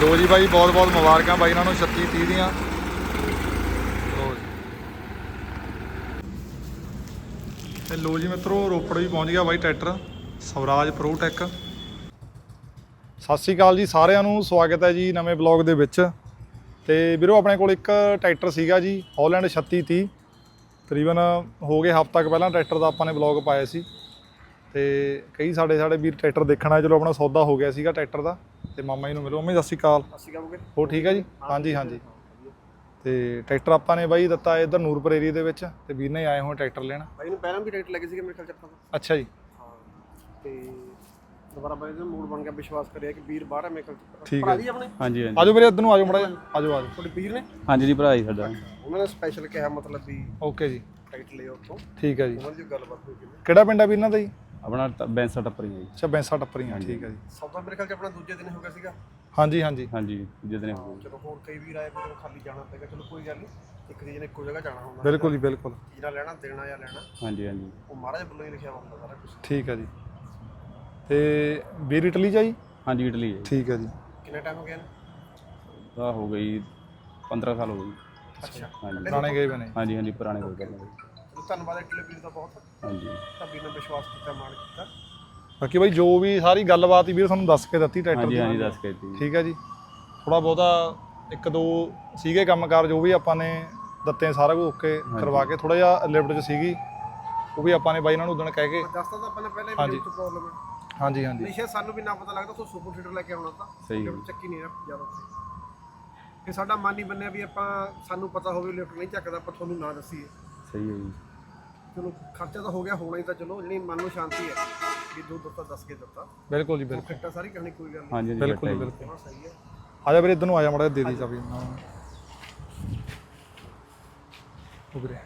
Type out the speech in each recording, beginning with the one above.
ਲੋ ਜੀ ਬਾਈ, ਬਹੁਤ ਬਹੁਤ ਮੁਬਾਰਕਾਂ ਬਾਈ ਇਹਨਾਂ ਨੂੰ 36 30 ਦੀਆਂ। ਲੋ ਜੀ। ਤੇ ਲੋ ਜੀ ਮਿੱਤਰੋ, ਰੋਪੜ ਵੀ ਪਹੁੰਚ ਗਿਆ ਬਾਈ ਟਰੈਕਟਰ, ਸਵਰਾਜ ਪ੍ਰੋ ਟੈਕ ਸਤਿ ਸ਼੍ਰੀ ਅਕਾਲ ਜੀ ਸਾਰਿਆਂ ਨੂੰ, ਸਵਾਗਤ ਹੈ ਜੀ ਨਵੇਂ ਬਲੌਗ ਦੇ ਵਿੱਚ। ਤੇ ਵੀਰੋ, ਆਪਣੇ ਕੋਲ ਇੱਕ ਟਰੈਕਟਰ ਸੀਗਾ ਜੀ ਹਾਲੈਂਡ 3630 ਤਕਰੀਬਨ ਹੋ ਗਏ ਹਫ਼ਤਾ ਕੁ ਪਹਿਲਾਂ ਟਰੈਕਟਰ ਦਾ ਆਪਾਂ ਨੇ ਬਲੌਗ ਪਾਇਆ ਸੀ। ਤੇ ਕਈ ਸਾਡੇ ਸਾਡੇ ਵੀਰ ਟਰੈਕਟਰ ਦੇਖਣਾ ਚਲੋ ਆਪਣਾ ਸੌਦਾ ਹੋ ਗਿਆ ਸੀਗਾ ਟਰੈਕਟਰ ਦਾ। ਤੇ ਮਾਮਾ ਜੀ ਨੂੰ ਮਿਲੋ। ਮੰਮੀ ਸਤਿ ਸ਼੍ਰੀ ਅਕਾਲ। ਹੋ ਠੀਕ ਹੈ ਜੀ? ਹਾਂਜੀ ਹਾਂਜੀ। ਤੇ ਟਰੈਕਟਰ ਆਪਾਂ ਨੇ ਬਾਈ ਦਿੱਤਾ ਇਧਰ ਨੂਰਪੁਰ ਏਰੀਆ ਦੇ ਵਿੱਚ ਤੇ ਵੀਰ ਨੇ ਆਏ ਹੋਏ ਟਰੈਕਟਰ ਲੈਣ। ਬਾਈ ਨੂੰ ਪਹਿਲਾਂ ਵੀ ਰੇਟ ਲੱਗੇ ਸੀਗੇ ਮੇਰੇ ਖਿਆਲ ਚ ਆਪਾਂ ਨੂੰ। ਅੱਛਾ ਜੀ। ਤੇ ਦੁਬਾਰਾ ਬਾਈ ਦਾ ਮੂਡ ਬਣ ਗਿਆ ਵਿਸ਼ਵਾਸ ਕਰਿਆ ਕਿ ਵੀਰ ਬਾਹਰ ਹੈ ਮੇਰੇ ਖਿਆਲ ਚ। ਠੀਕ ਭਰਾ ਹੈ। ਜੀ ਆਪਣੇ? ਹਾਂਜੀ ਹਾਂਜੀ। ਆਜੋ ਵੀਰੇ ਇੱਧਰ ਨੂੰ ਆਜੋ ਮੜਾ ਆਜੋ ਆਜੋ। ਤੁਹਾਡੇ ਵੀਰ ਨੇ? ਹਾਂਜੀ ਜੀ ਭਰਾ ਜੀ ਸਾਡਾ। ਉਹਨਾਂ ਨੇ ਸਪੈਸ਼ਲ ਕਿਹਾ ਮਤਲਬ ਵੀ ਓਕੇ ਜੀ। ਟਾਈਟ ਲਿਓ ਉੱਥੋਂ। ਠੀਕ ਹੈ ਜੀ। ਉਹਨਾਂ ਦੀ ਗੱਲਬਾਤ ਹੋਈ ਕਿਵੇਂ? ਕਿਹੜਾ ਪਿੰਡ ਆ ਵੀਰ ਇਹਨਾਂ ਦਾ ਜੀ? ਆਪਣਾ ਟ- ਬੈਂਸਾ ਟੱਪਰੀ ਹੈ ਜੀ। ਅੱਛਾ ਬੈਂਸਾ ਟੱਪਰੀਆਂ ਠੀਕ ਹੈ ਜੀ। ਸੌਦਾ ਮੇਰੇ ਖਿਆਲ ਚ ਆਪਣਾ ਦੂਜੇ ਦਿਨ ਹੋ ਗਿਆ ਸੀਗਾ। ਹਾਂਜੀ ਹਾਂਜੀ। ਹਾਂਜੀ ਜਿੱਦਨੇ ਹੋ ਗਏ ਚਲੋ ਹੋਰ ਕਈ ਵੀਰ ਆਏ ਫਿਰ ਖਾਲੀ ਜਾਣਾ ਪਏਗਾ। ਚਲੋ ਕੋਈ ਗੱਲ ਨਹੀਂ ਇੱਕ ਦੀ ਨੇ ਇੱਕੋ ਜਗ੍ਹਾ ਜਾਣਾ ਹੁੰਦਾ। ਬਿਲਕੁਲ ਜੀ ਬਿਲਕੁਲ। ਜਿਹੜਾ ਲੈਣਾ ਦੇਣਾ ਜਾਂ ਲੈਣਾ। ਹਾਂਜੀ ਹਾਂਜੀ। ਉਹ ਮਹਾਰਾਜ ਵੱਲੋਂ ਹੀ ਲਿਖਿਆ ਹੁੰਦਾ ਸਾਰਾ ਕੁਝ ਠੀਕ ਹੈ ਜੀ। ਤੇ ਵੀਰ ਇਟਲੀ ਚ ਆ ਜੀ ਹਾਂਜੀ ਇਟਲੀ ਹੈ ਜੀ। ਠੀਕ ਹੈ ਜੀ। ਕਿੰਨਾ ਟਾਈਮ ਹੋ ਗਿਆ ਇਹਨੂੰ? ਆ ਹੋ ਗਈ 15 ਸਾਲ ਹੋ ਗਈ ਅੱਛਾ। ਹਾਂਜੀ। ਪੁਰਾਣੇ ਗਏ ਬਨੇ ਹਾਂਜੀ ਹਾਂਜੀ ਪੁਰਾਣੇ ਦੇ। ਚਲੋ ਧੰਨਵਾਦ ਇਟਲੀ ਵੀਰ ਦਾ ਬਹੁਤ ਹਾਂਜੀ। ਤਾਂ ਵੀਰ ਨੇ ਵਿਸ਼ਵਾਸ ਕੀਤਾ ਮਾਣ ਕੀਤਾ। ਬਾਕੀ ਬਾਈ ਜੋ ਵੀ ਸਾਰੀ ਗੱਲਬਾਤ ਹੀ ਵੀਰ ਤੁਹਾਨੂੰ ਦੱਸ ਕੇ ਦਿੱਤੀ ਟਰੈਕਟਰ ਹਾਂਜੀ ਦੀ। ਹਾਂਜੀ ਦੱਸ ਕੇ ਜੀ ਠੀਕ ਹੈ ਜੀ। ਥੋੜਾ ਬਹੁਤਾ ਇੱਕ ਦੋ ਸੀਗੇ ਕੰਮਕਾਰ ਜੋ ਵੀ ਆਪਾਂ ਨੇ ਦਿੱਤੇ ਸਾਰਾ ਕੁਝ ਓਕੇ ਕਰਵਾ ਕੇ ਥੋੜਾ ਜਿਹਾ ਲਿਫਟ ਚ ਸੀਗੀ। ਉਹ ਵੀ ਆਪਾਂ ਨੇ ਬਾਈ ਇਹਨਾਂ ਨੂੰ ਉਦਣ ਕਹਿ ਕੇ ਦੱਸਤਾ ਤਾਂ ਆਪਾਂ ਨੇ ਪਹਿਲਾਂ ਹੀ ਚ ਪ੍ਰੋਬਲਮ ਹੈ। ਹਾਂਜੀ ਹਾਂਜੀ। ਸ਼ਾਇਦ ਸਾਨੂੰ ਵੀ ਨਾ ਪਤਾ ਲੱਗਦਾ ਤੂੰ ਸੁਪਰ ਸੀਡਰ ਲੈ ਕੇ ਆਉਣਾ ਤਾਂ। ਸਹੀ ਚੱਕੀ ਨਹੀਂ ਜ਼ਿਆਦਾ ਫਿਰ ਸਾਡਾ ਮਨ ਹੀ ਬੰਨਿਆ ਵੀ ਆਪਾਂ ਸਾਨੂੰ ਪਤਾ ਹੋਵੇ ਲਿਫਟ ਨਹੀਂ ਚੱਕਦਾ ਆਪਾਂ ਤੁਹਾਨੂੰ ਨਾ ਦੱਸੀਏ। ਸਹੀ ਹੈ ਜੀ। ਚਲੋ ਖਰਚਾ ਤਾਂ ਹੋ ਗਿਆ ਹੋਣਾ ਹੀ ਤਾਂ ਚਲੋ ਜਿਹੜੀ ਮਨ ਨੂੰ ਸ਼ਾਂਤੀ ਹੈ ਵੀ ਦੋ ਦਿੱਤਾ ਦੱਸ ਕੇ ਦਿੱਤਾ। ਬਿਲਕੁਲ ਜੀ ਬਿਲਕੁਲ। ਫਿੱਟਾ ਸਾਰੀ ਕਹਾਣੀ ਕੋਈ ਗੱਲ ਨਹੀਂ। ਹਾਂਜੀ ਬਿਲਕੁਲ ਹੈ। ਬਿਲਕੁਲ। ਸਹੀ ਹੈ। ਆ ਜਾ ਵੀਰੇ ਇੱਧਰ ਨੂੰ ਆ ਜਾ ਮੜਾ ਦੇ ਦੀ ਚਾਬੀ। ਨਾ ਉਹ ਵੀਰੇ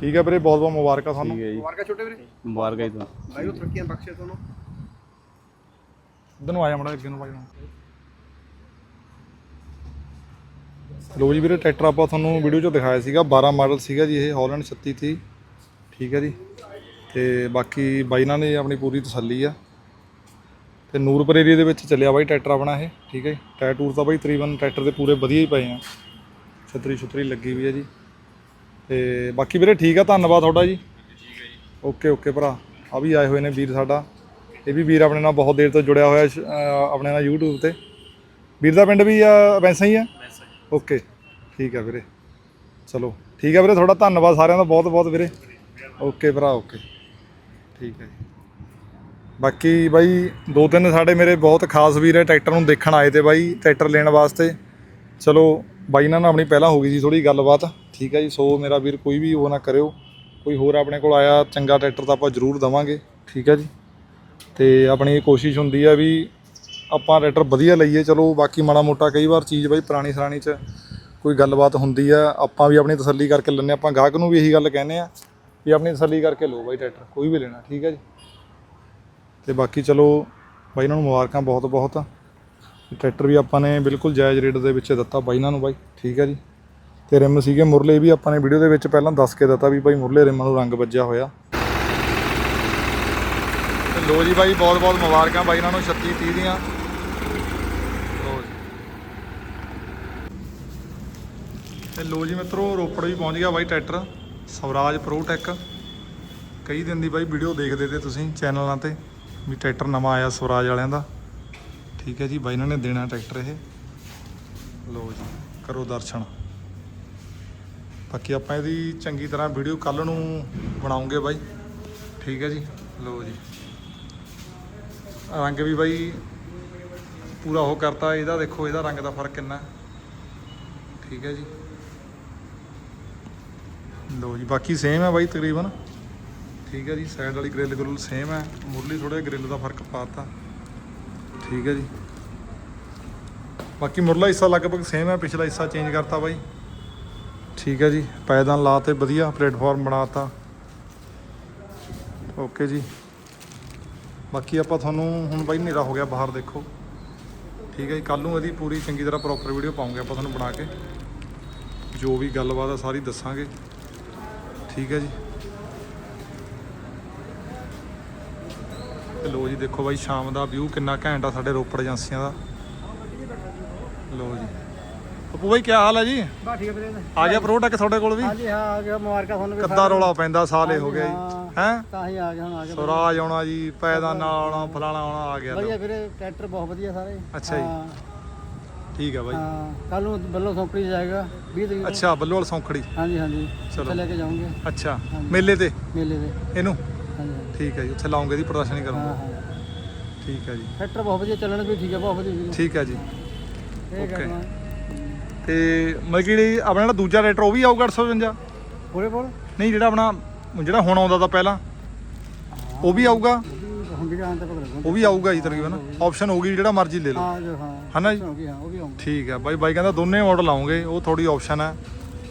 ਠੀਕ ਹੈ ਵੀਰੇ ਬਹੁਤ ਬਹੁਤ ਮੁਬਾਰਕਾਂ ਜੀ। ਤੁਹਾਨੂੰ। ਠੀਕ ਹੈ ਜੀ। ਮੁਬਾਰਕਾਂ ਛੋਟੇ ਵੀਰੇ। ਮੁਬਾਰਕਾਂ ਜੀ ਤੁਹਾਨੂੰ। ਉਹ ਤਰੱਕੀਆਂ ਬਖਸ਼ੇ ਤੁਹਾਨੂੰ। ਇੱਧਰ ਨੂੰ ਆ ਜਾ ਮੜਾ ਅੱਗੇ ਨੂੰ ਭਾਈ ਨੂੰ ਲੋ ਜੀ ਵੀਰੇ, ਟਰੈਕਟਰ ਆਪਾਂ ਤੁਹਾਨੂੰ ਵੀਡੀਓ 'ਚ ਦਿਖਾਇਆ ਸੀਗਾ 12 ਮਾਡਲ ਸੀਗਾ ਜੀ ਇਹ ਹਾਲੈਂਡ 36 30 ਠੀਕ ਹੈ ਜੀ। ਤੇ ਬਾਕੀ ਬਾਈ ਨਾਲ ਨੇ ਆਪਣੀ ਪੂਰੀ ਤਸੱਲੀ ਆ। ਤੇ ਨੂਰਪੁਰ ਏਰੀਆ ਦੇ ਵਿੱਚ ਚੱਲਿਆ ਬਾਈ ਟਰੈਕਟਰ ਆਪਣਾ ਇਹ, ਠੀਕ ਹੈ ਜੀ। ਟਾਇਰ ਟੂਰ ਤਾਂ ਬਾਈ ਤਕਰੀਬਨ ਟਰੈਕਟਰ ਦੇ ਪੂਰੇ ਵਧੀਆ ਹੀ ਪਏ ਆ। ਛਤਰੀ ਛੁਤਰੀ ਲੱਗੀ ਵੀ ਹੈ ਜੀ। ਤੇ ਬਾਕੀ ਵੀਰੇ ਠੀਕ ਆ, ਧੰਨਵਾਦ ਤੁਹਾਡਾ ਜੀ। ਓਕੇ ਓਕੇ ਭਰਾ। ਆ ਵੀ ਆਏ ਹੋਏ ਨੇ ਵੀਰ ਸਾਡਾ। ਇਹ ਵੀ ਵੀਰ ਆਪਣੇ ਨਾਲ ਬਹੁਤ ਦੇਰ ਤੋਂ ਜੁੜਿਆ ਹੋਇਆ ਆਪਣੇ ਨਾਲ YouTube ਤੇ। ਵੀਰ ਦਾ ਪਿੰਡ ਵੀ ਆ, ਵੈਸਾ ਹੀ ਆ? ਓਕੇ, ਠੀਕ ਆ ਵੀਰੇ। ਚਲੋ, ਠੀਕ ਆ ਵੀਰੇ, ਤੁਹਾਡਾ ਧੰਨਵਾਦ ਸਾਰਿਆਂ ਦਾ ਬਹੁਤ ਬਹੁਤ ਵੀਰੇ। ਓਕੇ ਭਰਾ, ਓਕੇ। ਠੀਕ ਹੈ ਜੀ। ਬਾਕੀ ਬਾਈ, ਦੋ ਤਿੰਨ ਸਾਡੇ ਮੇਰੇ ਬਹੁਤ ਖਾਸ ਵੀਰ ਹੈ ਟਰੈਕਟਰ ਨੂੰ ਦੇਖਣ ਆਏ ਤੇ ਬਾਈ, ਟਰੈਕਟਰ ਲੈਣ ਵਾਸਤੇ। ਚਲੋ, ਬਾਈ ਨਾਲ ਨਾ ਆਪਣੀ ਪਹਿਲਾਂ ਹੋ ਗਈ ਸੀ ਥੋੜੀ ਗੱਲਬਾਤ। ਠੀਕ ਹੈ ਜੀ, ਸੋ ਮੇਰਾ ਵੀਰ ਕੋਈ ਵੀ ਉਹ ਨਾ ਕਰਿਓ। ਕੋਈ ਹੋਰ ਆਪਣੇ ਕੋਲ ਆਇਆ, ਚੰਗਾ ਟਰੈਕਟਰ ਤਾਂ ਆਪਾਂ ਜ਼ਰੂਰ ਦਵਾਂਗੇ। ਠੀਕ ਹੈ ਜੀ। ਤੇ ਆਪਣੀ ਕੋਸ਼ਿਸ਼ ਹੁੰਦੀ ਆ ਵੀ ਆਪਾਂ ਟਰੈਕਟਰ ਵਧੀਆ ਲਈਏ, ਚਲੋ ਬਾਕੀ ਮਾੜਾ ਮੋਟਾ ਕਈ ਵਾਰ ਚੀਜ਼ ਬਾਈ ਪੁਰਾਣੀ ਸਰਾਣੀ ਚ ਕੋਈ ਗੱਲਬਾਤ ਹੁੰਦੀ ਆ, ਆਪਾਂ ਵੀ ਆਪਣੀ ਤਸੱਲੀ ਕਰਕੇ ਲੈਂਦੇ ਆਪਾਂ ਗਾਹਕ ਨੂੰ ਵੀ ਇਹੀ ਗੱਲ ਕਹਿੰਦੇ ਆ ਵੀ ਆਪਣੀ ਤਸੱਲੀ ਕਰਕੇ ਲਓ ਬਾਈ ਟਰੈਕਟਰ, ਕੋਈ ਵੀ ਲੈਣਾ, ਠੀਕ ਹੈ ਜੀ। ਤੇ ਬਾਕੀ ਚਲੋ ਬਾਈ ਇਹਨਾਂ ਨੂੰ ਮੁਬਾਰਕਾਂ ਬਹੁਤ ਬਹੁਤ। ਟਰੈਕਟਰ ਵੀ ਆਪਾਂ ਨੇ ਬਿਲਕੁਲ ਜਾਇਜ਼ ਰੇਟ ਦੇ ਵਿੱਚ ਦਿੱਤਾ ਬਾਈ ਇਹਨਾਂ ਨੂੰ ਬਾਈ, ਠੀਕ ਹੈ ਜੀ। ਤੇ ਰਿਮ ਸੀਗੇ ਮੁਰਲੇ ਵੀ ਆਪਾਂ ਨੇ ਵੀਡੀਓ ਦੇ ਵਿੱਚ ਪਹਿਲਾਂ ਦੱਸ ਕੇ ਦਿੱਤਾ ਵੀ ਬਾਈ ਮੁਰਲੇ ਰਿਮਾਂ ਨੂੰ ਰੰਗ ਵੱਜਿਆ ਹੋਇਆ। ਲੋ ਜੀ ਬਾਈ ਬਹੁਤ ਬਹੁਤ ਮੁਬਾਰਕਾਂ ਬਾਈ ਇਹਨਾਂ ਨੂੰ 36 30 ਦੀਆਂ ਲੋ ਜੀ ਤੇ ਲੋ ਜੀ ਮਿੱਤਰੋ, ਰੋਪੜ ਵੀ ਪਹੁੰਚ ਗਿਆ ਬਾਈ ਟਰੈਕਟਰ, ਸਵਰਾਜ ਪ੍ਰੋ ਟੈਕ ਕਈ ਦਿਨ ਦੀ ਬਾਈ ਵੀਡੀਓ ਦੇਖਦੇ ਤੇ ਤੁਸੀਂ ਚੈਨਲਾਂ ਤੇ ਵੀ ਟਰੈਕਟਰ ਨਵਾਂ ਆਇਆ ਸਵਰਾਜ ਵਾਲਿਆਂ ਦਾ। ਠੀਕ ਹੈ ਜੀ, ਬਾਈ ਇਹਨਾਂ ਨੇ ਦੇਣਾ ਟਰੈਕਟਰ ਇਹ। ਲੋ ਜੀ, ਕਰੋ ਦਰਸ਼ਨ। ਬਾਕੀ ਆਪਾਂ ਇਹਦੀ ਚੰਗੀ ਤਰ੍ਹਾਂ ਵੀਡੀਓ ਕੱਲ ਨੂੰ ਬਣਾਉਂਗੇ ਬਾਈ। ਠੀਕ ਹੈ ਜੀ, ਲੋ ਜੀ। ਰੰਗ ਵੀ ਬਾਈ ਪੂਰਾ ਉਹ ਕਰਤਾ, ਇਹਦਾ ਦੇਖੋ, ਇਹਦਾ ਰੰਗ ਦਾ ਫ਼ਰਕ ਕਿੰਨਾ। ਠੀਕ ਹੈ ਜੀ। ਲੋ ਜੀ, ਬਾਕੀ ਸੇਮ ਹੈ ਬਾਈ ਤਕਰੀਬਨ। ਠੀਕ ਹੈ ਜੀ ਸਾਈਡ ਵਾਲੀ ਗ੍ਰਿਲ ਗਰੁੱਲ ਸੇਮ ਹੈ। ਮੁਰਲੀ ਥੋੜਾ ਗ੍ਰਿਲ ਦਾ ਫ਼ਰਕ ਪਾਤਾ। ਠੀਕ ਹੈ ਜੀ। ਬਾਕੀ ਮੁਰਲਾ ਹਿੱਸਾ ਲਗਭਗ ਸੇਮ ਹੈ, ਪਿਛਲਾ ਹਿੱਸਾ ਚੇਂਜ ਕਰਤਾ ਬਾਈ। ਠੀਕ ਹੈ ਜੀ ਪਾਇਦਾਨ ਲਾਤੇ, ਵਧੀਆ ਪਲੇਟਫਾਰਮ ਬਣਾਤਾ। ਓਕੇ ਜੀ। ਬਾਕੀ ਆਪਾਂ ਤੁਹਾਨੂੰ ਹੁਣ ਬਾਈ ਹਨੇਰਾ ਹੋ ਗਿਆ ਬਾਹਰ ਦੇਖੋ। ਠੀਕ ਹੈ ਜੀ ਕੱਲ ਨੂੰ ਇਹਦੀ ਪੂਰੀ ਚੰਗੀ ਤਰ੍ਹਾਂ ਪ੍ਰੋਪਰ ਵੀਡੀਓ ਪਾਉਂਗੇ ਆਪਾਂ ਤੁਹਾਨੂੰ ਬਣਾ ਕੇ। ਜੋ ਵੀ ਗੱਲਬਾਤ ਆ ਸਾਰੀ ਦੱਸਾਂਗੇ। ਠੀਕ ਹੈ ਜੀ। ਤੇ ਲੋ ਜੀ ਦੇਖੋ ਬਾਈ ਸ਼ਾਮ ਦਾ ਵਿਊ ਕਿੰਨਾ ਘੈਂਟ ਆ ਸਾਡੇ ਰੋਪੜ ਏਜੰਸੀਆਂ ਦਾ। ਲੋ ਜੀ। ਪੱਪੂ ਬਾਈ ਕੀ ਹਾਲ ਹੈ ਜੀ? ਬਾ ਠੀਕ ਹੈ ਵੀਰੇ। ਆ ਗਿਆ ਪ੍ਰੋਡਕਟ ਤੁਹਾਡੇ ਕੋਲ ਵੀ? ਹਾਂਜੀ ਹਾਂ ਆ ਗਿਆ ਮੁਬਾਰਕਾਂ ਤੁਹਾਨੂੰ ਕੱਦਾ ਰੌਲਾ ਪੈਂਦਾ ਸਾਲੇ ਹੋ ਗਿਆ ਜੀ। ਹਾਂ। ਤਾਂ ਹੀ ਆ ਗਿਆ ਹੁਣ ਆ ਗਿਆ। ਸਵਰਾਜ ਆਉਣਾ ਜੀ ਪੈਦਾ ਨਾਲ ਆਉਣਾ ਫਲਾਣਾ ਆਉਣਾ ਆ ਗਿਆ। ਵਧੀਆ ਵੀਰੇ ਟਰੈਕਟਰ ਬਹੁਤ ਵਧੀਆ ਸਾਰੇ। ਅੱਛਾ ਜੀ। ਠੀਕ ਹੈ ਬਾਈ। ਹਾਂ ਕੱਲ ਨੂੰ ਬੱਲੋ ਸੌਂਕੜੀ ਜਾਏਗਾ 20 ਤਰੀਕ ਨੂੰ। ਅੱਛਾ ਬੱਲੋਲ ਸੌਂਖੜੀ। ਹਾਂਜੀ ਹਾਂਜੀ। ਚਲੋ। ਉੱਥੇ ਲੈ ਕੇ ਜਾਵਾਂਗੇ। ਅੱਛਾ ਮੇਲੇ ਤੇ? ਮੇਲੇ ਦੇ ਇਹਨੂੰ? ਹਾਂਜੀ ਹਾਂਜੀ। ਠੀਕ ਹੈ ਜੀ ਉੱਥੇ ਲਾਉਂਗੇ ਦੀ ਪ੍ਰਦਰਸ਼ਨੀ ਹਾਂ ਕਰੂੰਗਾ। ਹਾਂ ਠੀਕ ਹੈ ਜੀ। ਟਰੈਕਟਰ ਬਹੁਤ ਵਧੀਆ ਚੱਲਣ ਵੀ ਠੀਕ ਹੈ ਬਹੁਤ ਵਧੀਆ ਠੀਕ ਹੈ ਜੀ। ਇਹ Okay. ਕਰਨਾ। ਤੇ ਮਤਲਬ ਕਿ ਜਿਹੜੀ ਆਪਣਾ ਜਿਹੜਾ ਦੂਜਾ ਰੇਟਰ ਉਹ ਵੀ ਆਊਗਾ 855 ਪੂਰੇ ਬੋਲ ਨਹੀਂ ਜਿਹੜਾ ਆਪਣਾ ਜਿਹੜਾ ਹੁਣ ਆਉਂਦਾ ਤਾਂ ਪਹਿਲਾਂ ਉਹ ਵੀ ਆਊਗਾ? ਵੀ ਉਹ ਵੀ ਆਊਗਾ ਜੀ ਤਕਰੀਬਨ। ਆਪਸ਼ਨ ਹੋਊਗੀ ਜਿਹੜਾ ਮਰਜ਼ੀ ਲੈ ਲਓ। ਹਾਂ ਜੋ ਹਾਂ। ਹਨਾ ਜੀ? ਉਹ ਵੀ ਆਉਂਗਾ ਠੀਕ ਹੈ ਬਾਈ ਬਾਈ ਕਹਿੰਦਾ ਦੋਨੇ ਮਾਡਲ ਆਉਂਗੇ ਉਹ ਥੋੜੀ ਆਪਸ਼ਨ ਹੈ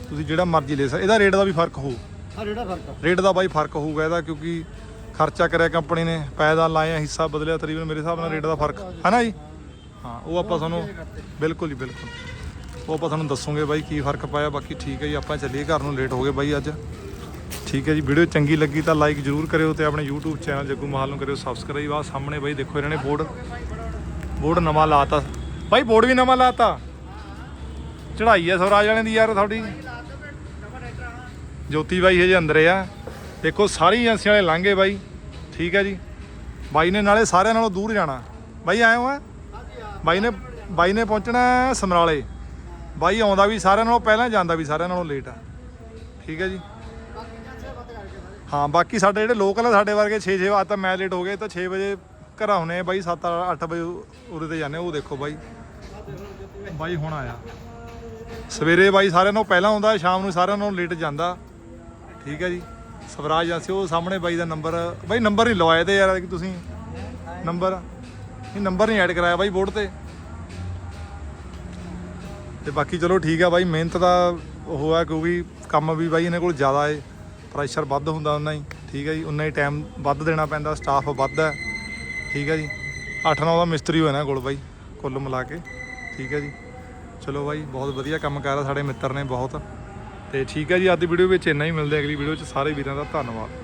ਤੁਸੀਂ ਜਿਹੜਾ ਮਰਜ਼ੀ ਲੈ ਸਕਦੇ ਇਹਦਾ ਰੇਟ ਦਾ ਵੀ ਫ਼ਰਕ ਹੋਊ। ਹਾਂ ਰੇੜਾ ਫ਼ਰਕ ਆ। ਰੇਟ ਦਾ ਬਾਈ ਫ਼ਰਕ ਹੋਊਗਾ ਇਹਦਾ ਕਿਉਂਕਿ ਖਰਚਾ ਕਰਿਆ ਕੰਪਨੀ ਨੇ ਪੈਦਾ ਲਾਇਆ ਹਿੱਸਾ ਬਦਲਿਆ ਤਕਰੀਬਨ ਮੇਰੇ ਹਿਸਾਬ ਨਾਲ ਰੇਟ ਦਾ ਫ਼ਰਕ। ਹੈ ਨਾ ਜੀ? ਹਾਂ ਉਹ ਆਪਾਂ ਤੁਹਾਨੂੰ ਬਿਲਕੁਲ ਜੀ ਬਿਲਕੁਲ। ਉਹ ਆਪਾਂ ਤੁਹਾਨੂੰ ਦੱਸੂਗੇ ਬਾਈ ਕੀ ਫ਼ਰਕ ਪਾਇਆ ਬਾਕੀ ਠੀਕ ਹੈ ਜੀ ਆਪਾਂ ਚੱਲੀਏ ਘਰ ਨੂੰ ਲੇਟ ਹੋ ਗਏ ਬਾਈ ਅੱਜ। ਠੀਕ ਹੈ ਜੀ, ਵੀਡੀਓ ਚੰਗੀ ਲੱਗੀ ਤਾਂ ਲਾਈਕ ਜਰੂਰ ਕਰਿਓ ਤੇ ਆਪਣੇ YouTube ਚੈਨਲ ਜੱਗੂ ਮਹਾਲ ਨੂੰ ਕਰਿਓ ਸਬਸਕ੍ਰਾਈਬ ਆ, ਸਾਹਮਣੇ ਬਾਈ ਦੇਖੋ ਇਹਨਾਂ ਨੇ ਬੋਰਡ ਬੋਰਡ ਨਵਾਂ ਲਾਤਾ। ਬਾਈ ਬੋਰਡ ਵੀ ਨਵਾਂ ਲਾਤਾ। ਚੜਾਈ ਆ ਸਵਰਾਜ ਵਾਲਿਆਂ ਦੀ ਯਾਰ ਤੁਹਾਡੀ। ਜੋਤੀ ਬਾਈ ਹਜੇ ਅੰਦਰੇ ਆ। ਦੇਖੋ ਸਾਰੀ ਏਜੰਸੀਆਂ ਵਾਲੇ ਲੰਘੇ ਬਾਈ। ਠੀਕ ਹੈ ਜੀ। ਬਾਈ ਨੇ ਨਾਲੇ ਸਾਰਿਆਂ ਨਾਲੋਂ ਦੂਰ ਜਾਣਾ। ਬਾਈ ਆਏ ਹੋ ਆ ਬਾਈ ਨੇ ਬਾਈ ਨੇ ਪਹੁੰਚਣਾ ਸਮਰਾਲੇ। ਬਾਈ ਆਉਂਦਾ ਵੀ ਸਾਰਿਆਂ ਨਾਲੋਂ ਪਹਿਲਾਂ, ਜਾਂਦਾ ਵੀ ਸਾਰਿਆਂ ਨਾਲੋਂ ਲੇਟ ਆ। ਠੀਕ ਹੈ ਜੀ। ਹਾਂ, ਬਾਕੀ ਸਾਡੇ ਜਿਹੜੇ ਲੋਕਲ ਆ, ਸਾਡੇ ਵਰਗੇ 6-6 ਵਜੇ ਤਾਂ ਮੈਂ ਲੇਟ ਹੋ ਗਏ ਤਾਂ 6 ਵਜੇ ਘਰਾਂ ਹੁਣੇ ਬਾਈ 7-8 ਵਜੇ ਉਰੇ ਤੇ ਜਾਂਦੇ ਉਹ ਦੇਖੋ ਬਾਈ। ਬਾਈ ਹੁਣ ਆਇਆ। ਸਵੇਰੇ ਬਾਈ ਸਾਰਿਆਂ ਨੂੰ ਪਹਿਲਾਂ ਆਉਂਦਾ, ਸ਼ਾਮ ਨੂੰ ਸਾਰਿਆਂ ਨੂੰ ਲੇਟ ਜਾਂਦਾ। ਠੀਕ ਹੈ ਜੀ। ਸਵਰਾਜ ਏਜੰਸੀ ਉਹ ਸਾਹਮਣੇ ਬਾਈ ਦਾ ਨੰਬਰ ਬਾਈ ਨੰਬਰ ਨਹੀਂ ਲਵਾਏ ਤੇ ਯਾਰ ਤੁਸੀਂ ਨੰਬਰ ਇਹ ਨੰਬਰ ਨਹੀਂ ਐਡ ਕਰਾਇਆ ਬਾਈ ਬੋਰਡ ਤੇ। ਤੇ ਬਾਕੀ ਚਲੋ ਠੀਕ ਆ ਬਾਈ, ਮਿਹਨਤ ਦਾ ਉਹ ਆ ਕਿਉਂਕਿ ਕੰਮ ਵੀ ਬਾਈ ਇਹਨਾਂ ਕੋਲ ਜ਼ਿਆਦਾ ਏ। ਪ੍ਰੈਸ਼ਰ ਵੱਧ ਹੁੰਦਾ ਉਹਨਾਂ ਹੀ ਠੀਕ ਹੈ ਜੀ ਉਨਾ ਹੀ ਟਾਈਮ ਵੱਧ ਦੇਣਾ ਪੈਂਦਾ ਸਟਾਫ ਵੱਧ ਹੈ, ਠੀਕ ਹੈ ਜੀ। 8-9 ਦਾ ਮਿਸਤਰੀ ਹੋਇਆ ਨਾ ਕੋਲ ਬਾਈ, ਕੁੱਲ ਮਿਲਾ ਕੇ, ਠੀਕ ਹੈ ਜੀ। ਚਲੋ ਬਾਈ, ਬਹੁਤ ਵਧੀਆ ਕੰਮ ਕਰ ਰਿਹਾ ਸਾਡੇ ਮਿੱਤਰ ਨੇ ਬਹੁਤ। ਤੇ ਠੀਕ ਹੈ ਜੀ, ਅੱਜ ਦੀ ਵੀਡੀਓ ਵਿੱਚ ਇੰਨਾ ਹੀ, ਮਿਲਦੇ ਅਗਲੀ ਵੀਡੀਓ 'ਚ ਸਾਰੇ ਵੀਰਾਂ ਦਾ ਧੰਨਵਾਦ।